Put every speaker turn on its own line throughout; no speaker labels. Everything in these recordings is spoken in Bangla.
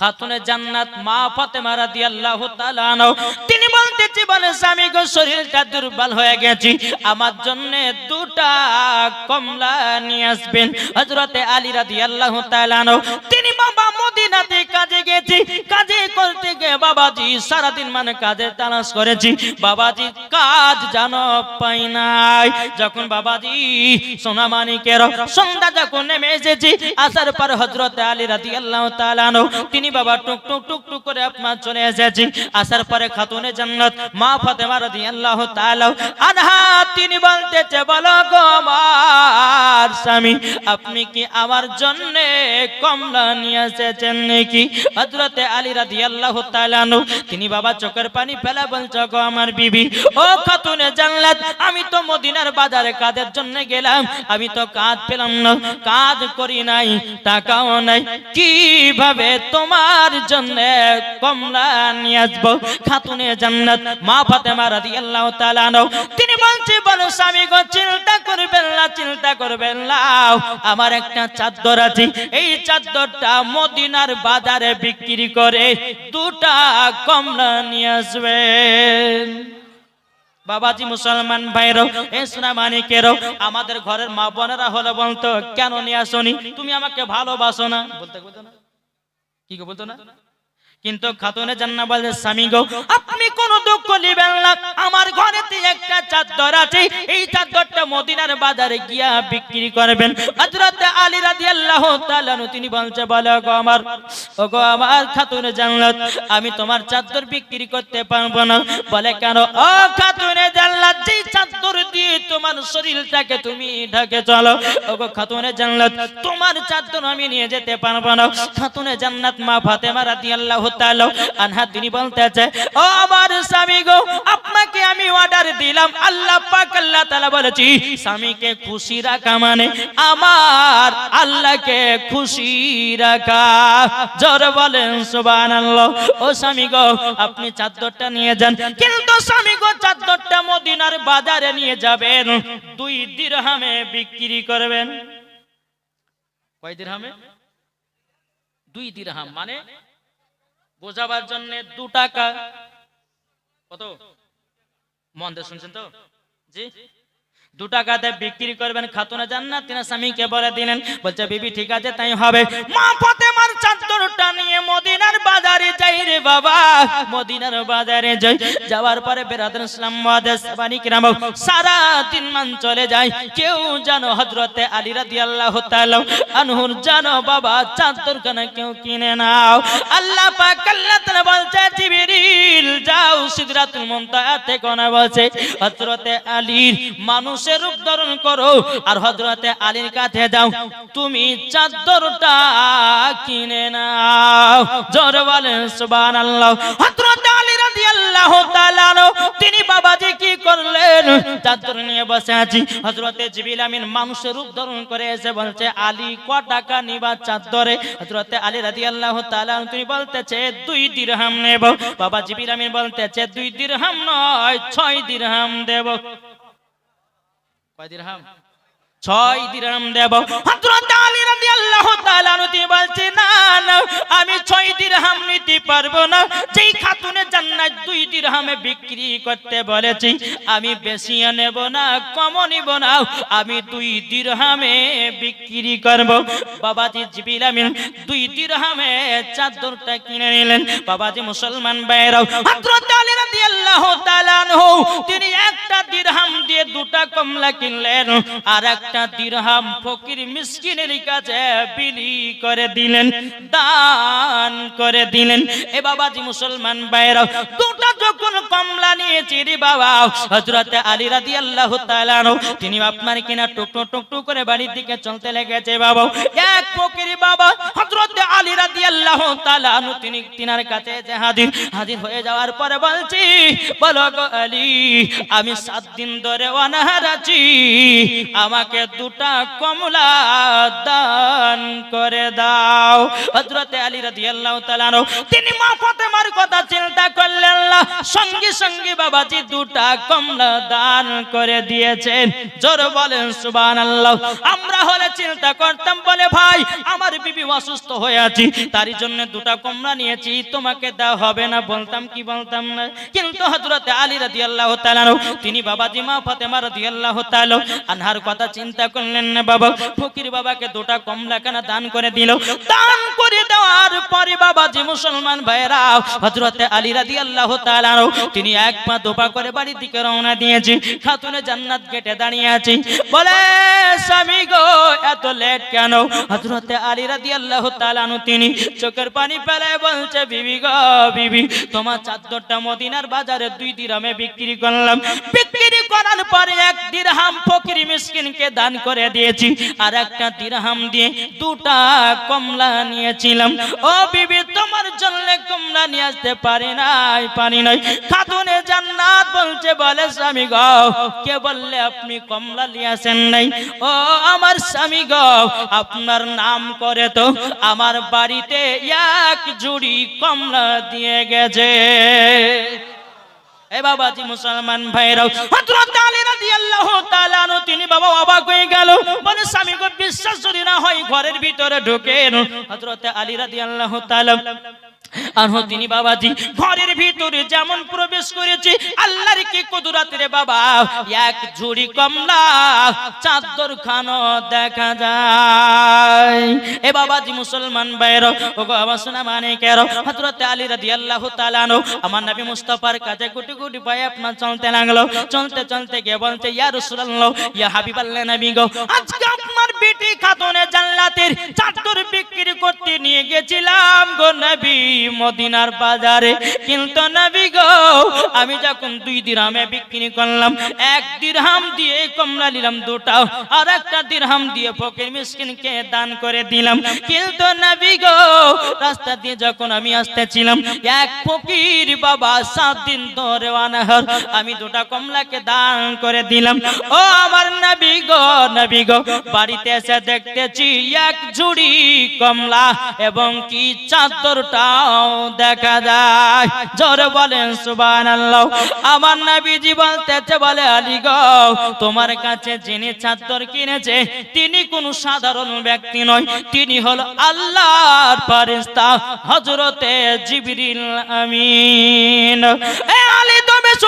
খাতুনে জান্নাত মা ফাতেমা রাদিয়াল্লাহু তাআলা আনহু, তিনি বলতে জীবনে স্বামী গো, শরীরটা দুর্বল হয়ে গেছি। আমার জন্য দুটা কমলা নিয়ে আসবেন। হযরতে আলী রাদিয়াল্লাহু তাআলা আনহু, তিনি বাবা মদিনাতে কাজে গেছি, কাজে করতে গিয়ে বাবাজি সারাদিন মানে কাজে তালাশ করেছি। বাবাজি কাজ জানো পাই নাই। যখন বাবাজি সোনামানিকের সন্ধ্যা যখন নেমে এসেছি, আসার পর হজরত আলী রাতি আল্লাহ তালানো তিনি বাবা টুক টুক টুক টুক করে আপনার চলে এসেছি। আসার পরে খাতুনে জান্নাত মা ফাতেমা রাদি আল্লাহ তালাও আনহা তিনি বলতেছে, বলো গো আমার স্বামী, আপনি কি আমার জন্য কমলা নিয়ে এসেছেন নাকি? হজরতে আলী রাদি আল্লাহ তালানো তিনি বাবা চোখের পানি ফেলা বলছো গো আমার বিবি। ও খাতুনে জান্নাত, আমি তো মদিনার বাজারে কাজের জন্য গেলাম। আমি তো কাজ পেলাম না, কাজ করি নাই, টাকাও নাই। কীভাবে তোমার জন্য কমলা নিয়ে আসব? খাতুনে জান্নাত, মা ফাতেমা রাদিয়াল্লাহু তাআলা তিনি বলো স্বামী গো, চিন্তা করবেন না, চিন্তা করবেন না। আমার একটা চাদর আছে, এই চাদরটা মদিনার বাজারে বিক্রি করে দুটা কমলা নিয়ে আসবেন বাবাজি মুসলমান ভাইরাও এ সোনা মানিকেরও আমাদের ঘরের মা বোনেরা হলো বলতো, কেন নিয়ে আসনি? তুমি আমাকে ভালোবাসো না। বলতে বলতো না? কি বলতো না? কিন্তু খাতুনে জান্না বলে, স্বামী গো, আপনি কোন দুঃখ নেবেন না। আমার ঘরেতে একটা চাদর আছে। এই চাদরটা মদিনার বাজারে গিয়া বিক্রি করবেন। হযরত আলী রাদিয়াল্লাহু তাআলা তিনি বলছে, বলে গো আমার গো আমার খাতুনে জান্নাত, আমি তোমার চাদর বিক্রি করতে পারব না। বলে, কেন? ও খাতুনে জান্নাত, যে চাদর দিয়ে তোমার শরীরটাকে তুমি ঢাকে চলো ও গো খাতুনে জান্নাত, তোমার চাদর আমি নিয়ে যেতে পারব না। খাতুনে জান্নাত মা ফাতেমা রাদিয়াল্লাহু তিনি বলতেছে, ও আমার স্বামী গো, আপনাকে আমি অর্ডার দিলাম। আল্লাহ পাক, আল্লাহ তাআলা বলেছি, স্বামীকে খুশি রাখা মানে আমার আল্লাহকে খুশি রাখা। জোর বলেন, সুবহানাল্লাহ। ও স্বামী গো, আপনি চাদরটা নিয়ে যান। কিন্তু স্বামী গো, চাদরটা মদিনার বাজারে নিয়ে যাবেন। দুই দিরহামে বিক্রি করবেন। কয় দিরহামে? দুই দিরহাম মানে বোঝাবার জন্য দু টাকা। কত? মন দিয়ে শুনছেন তো? জি? দু টাকাতে বিক্রি করবেন খাতুনে জান্নাত তিনি স্বামীকে বলে দিলেন, বলছে, বিবি, ঠিক আছে, তাই হবে। মা ফাতেমার চাদরটা নিয়ে মদিনার বাজারে যাই রে বাবা। মদিনার বাজারে যাই, যাওয়ার পরে বেরাদুল ইসলাম মুহাদ্দিস বানি কিরাম সারা দিন মান চলে যায়। কেউ জানো হযরতে আলী রাদিয়াল্লাহু তাআলা আনহুর জানো বাবা চাদর কেন কেউ কিনে নাও। আল্লাহ পাক আল্লাহ তাআলা বলছে, জিবরিল, যাও সিদরাতুল মুনতাহাতে কোনা বলছে। হযরতে আলীর মানুষের রূপ ধারণ করো, আর হযরতে আলীর কাছে যাও। তুমি চাদরটা কিনে নাও। জোর বলেন, সুবহানাল্লাহ। হযরতে আলী রাদিয়াল্লাহু তাআলা তিনি বাবাজি কি করলেন? চাদর নিয়ে বসে আছি। হযরতে জিবরিল আমিন মানুষের রূপ ধারণ করে এসে বলছে, আলী ক টাকা নিবা চাদরে? হযরতে আলী রাদিয়াল্লাহু তাআলা তিনি বলতেছে, দুই দিরহাম নেব। বাবা জিবরিল আমিন বলতেছে, দুই দিরহাম নয়, ছয় দিরহাম দেব। কয় দিরহাম? ছয় দিরহাম দেব। আমি ছয় দিরহাম নিতে পারব না। যেই খাতুনে জান্নাত দুই দিরহামে বিক্রি করতে বলেছি, আমি বেশি নেব না, কম নিব না, আমি দুই দিরহামে বিক্রি করব। বাবাজি জিবিল দুই দিরহামে চাদরটা কিনে নিলেন। বাবাজি মুসলমান ভাইরাও হযরত আলী রাদিয়াল্লাহু তাআলা তিনি দিয়ে দুটা কমলা কিনলেন, আর একটা দিরহাম ফকির মিসকিনের কাছে বিলি করে দিলেন, দান করে দিলেন। এ বাবাজি মুসলমান ভাইরাও দুটা যখন কমলা নিয়েছি রে বাবা, হযরত আলী তাআলা আনহু, তিনি আপনার কিনা টুকটুক টুকটুক করে বাড়ির দিকে চলতে লেগেছে বাবা এক ফকির বাবা হজরতে আলী রাদিয়াল্লাহু তাআলা আনহু, তিনি তিনার কাছে যে হাজির হাজির হয়ে যাওয়ার পরে বলছি, বলো আলী, আমি সাত দিন ধরে আছি আমাকে দুটা কমলা দান করে দাও। হযরতে আলী রাদিয়াল্লাহু তাআলা আনহু, তিনি মা ফাতেমার কথা চিন্তা করলেন না, সঙ্গে সঙ্গে বাবাজি দুটা কমলা দান করে দিয়েছেন। জোর বলেন, সুবহানাল্লাহ। আমরা হলে চিন্তা করতাম, বলে ভাই, আমার বিবি অসুস্থ হয়ে আছি, তারই জন্য দুটা কমলা নিয়েছি, তোমাকে দেওয়া হবে না, বলতাম কি বলতাম না। কিন্তু হযরতে আলী রাদিয়াল্লাহু তাআলা আনহু, তিনি বাবাজি মা ফাতেমা রাদিয়াল্লাহু তাআলা আনহার কথা চিন্তা করলেন না বাবা। ফকির বাবাকে দুটা কমলা কেনা দান করে দিল? দান করে দেওয়ার পরে বাবাজি মুসলমান ভাইরা হযরতে আলী রাদিয়াল্লাহু তাআলা তিনি এক পা দোপা করে বাড়ির দিকে রওনা দিয়েছি, খাতুনে জান্নাত গেটে দাঁড়িয়ে আছি। বলে, স্বামী গো, এত লেট কেন? হযরতে আলী রাদিয়াল্লাহু তাআলা তিনি চোখের পানি ফেলে বলছে, বিবি গো, বিবি, তোমার চাদরটা মদিনার বাজারে দুই দিরহামে বিক্রি করলাম। বিক্রি করার পরে এক দিরহাম ফকির মিসকিনকে দান করে দিয়েছি। আর একটা দিরহাম দিয়ে দুটা কমলা নিয়েছিলাম। ও বিবি, তোমার জন্য কমলা নিয়ে আসতে পারি নাই পারি নাই। খাতুনে জান্নাত বলছে, বলে স্বামী গো, কে বললে আপনি কমলা নিয়ে আসেন নাই? ও আমার স্বামী গো, আপনার নাম করে তো আমার বাড়িতে এক জুড়ি কমলা দিয়ে গেছে। এ বাবাজি মুসলমান ভাইরাও, হযরত আলী রাদিয়াল্লাহু তাআলা নো তিনি বাবা অবাক হয়ে গেল। বলে স্বামী গো বিশ্বাস যদি না হয়, ঘরের ভিতরে ঢোকেন। হযরত আলী রাদিয়াল্লাহু তাআলা আনহু তিনি বাবাজি, ঘরের ভিতরে যেমন প্রবেশ করেছে, আল্লাহর কি বাবা? এক ঝুড়ি কমলা দেখা যায়। এ বাবাজি, মুসলমান বাইর ও গো মানে কের হযরত আলী রাদিয়াল্লাহু তাআলা আনহু, আমার নবী মুস্তাফার কাছে গুটি গুটি পায়ে আপনার চলতে লাগল। চলতে চলতে গিয়ে বলছে, ইয়া রাসূলুল্লাহ, ইয়া হাবিবাল্লাহ নবী গো, আজকে আপনার বেটি খাতুনে জান্নাতের চাদর বিক্রি করতে নিয়ে গেছিলাম গো নবী মদিনার বাজারে। কিন্তু নবী গো, আমি যখন দুই দিরহামে বিক্রি করলাম, এক দিরহাম দিয়ে কমলা নিলাম দুটা, আর একটা দিরহাম দিয়ে ফকির মিসকিনকে দান করে দিলাম। কিন্তু নবী গো, রাস্তা দিয়ে যখন আমি আসতেছিলাম, এক ফকির বাবা সাত দিন ধরে অনাহার, আমি দুটা কমলাকে দান করে দিলাম। ও আমার নবী গো নবী গো, বাড়িতে এসে দেখতেছি এক ঝুড়ি কমলা এবং কি চাদরটাও দেখা যায়। জোরে বলেন, সুবহানাল্লাহ। আমার নবীজি বলতেছে, বলে, আলী গো, তোমার কাছে যিনি চাদর কিনেছে, তিনি কোন সাধারণ ব্যক্তি নয়। তিনি হলো আল্লাহর ফেরেশতা, হযরতে জিবরিল আমিন। আলী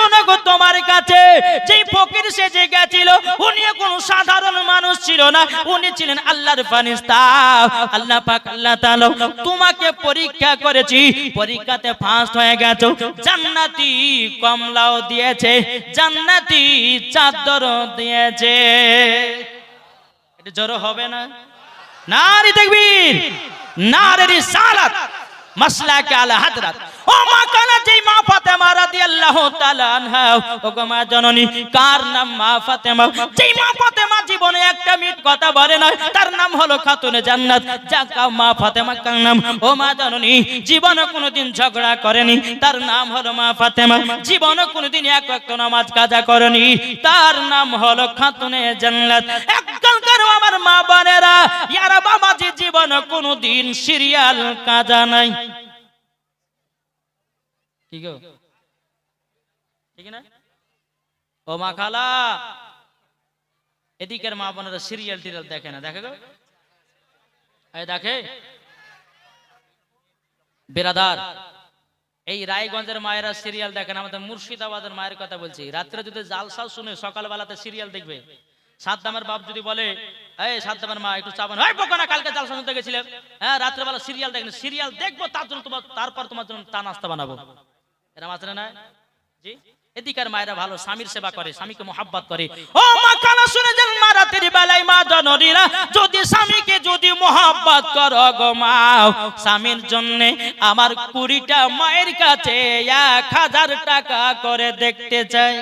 শোনো গো তোমার কাছে। যেই ফকির সেজে গেছিল উনি কোন সাধারণ মানুষ ছিল না। উনি ছিলেন আল্লাহর ফেরেশতা। আল্লাহ পাক, আল্লাহ তাআলা তোমাকে পরীক্ষা করেছি। পরীক্ষাতে ফার্স্ট হয়ে গেছো। জান্নাতি কমলাও দিয়েছে, জান্নাতি চাদরও দিয়েছে। এটা জড়ো হবে না? নারী দেখবির নারী রিসালাত জীবনে তার নাম হলো মা ফাতেমা কার কোনোদিন ঝগড়া করেনি, তার নাম হলো মা ফাতেমা। জীবনে কোনোদিন এক নামাজ কাজা করেনি, তার নাম হলো খাতুনে জান্নাত। এককালকার আমার মা বোনেরা, ইয়ারা বাবাজি জীবনে কোনোদিন সিরিয়াল কাজা নাই। কি গো ঠিক না ও মা খালা এদিকের মা বোনেরা সিরিয়াল টিরিয়াল দেখে না দেখে গো? দেখে? বেরাদার। এই রায়গঞ্জের মায়েরা সিরিয়াল দেখেন আমাদের মুর্শিদাবাদের মায়ের কথা বলছি। রাত্রে যদি জালসাও শুনে সকালবেলাতে সিরিয়াল দেখবে। সাদ্দামের বাপ যদি বলে এই সাদ্দামের মা একটু চাবান হয় বকো না কালকে জালসা শুনতে গেছিলেন? হ্যাঁ রাত্রেবেলা সিরিয়াল দেখেন। সিরিয়াল দেখব তার জন্য তোমার তারপর তোমার জন্য তা নাস্তা বানাবো। এরম মাত্র না জি? এদিকার মায়েরা ভালো স্বামীর সেবা করে স্বামীকে মোহাব্বত করে। ও মা কানা শুনে যান মা রাতের বেলায় মা জননীরা যদি স্বামীকে যদি মহাব্বত কর গো মা স্বামীর জন্য আমার কুড়িটা মায়ের কাছে এক হাজার টাকা করে দেখতে চাই।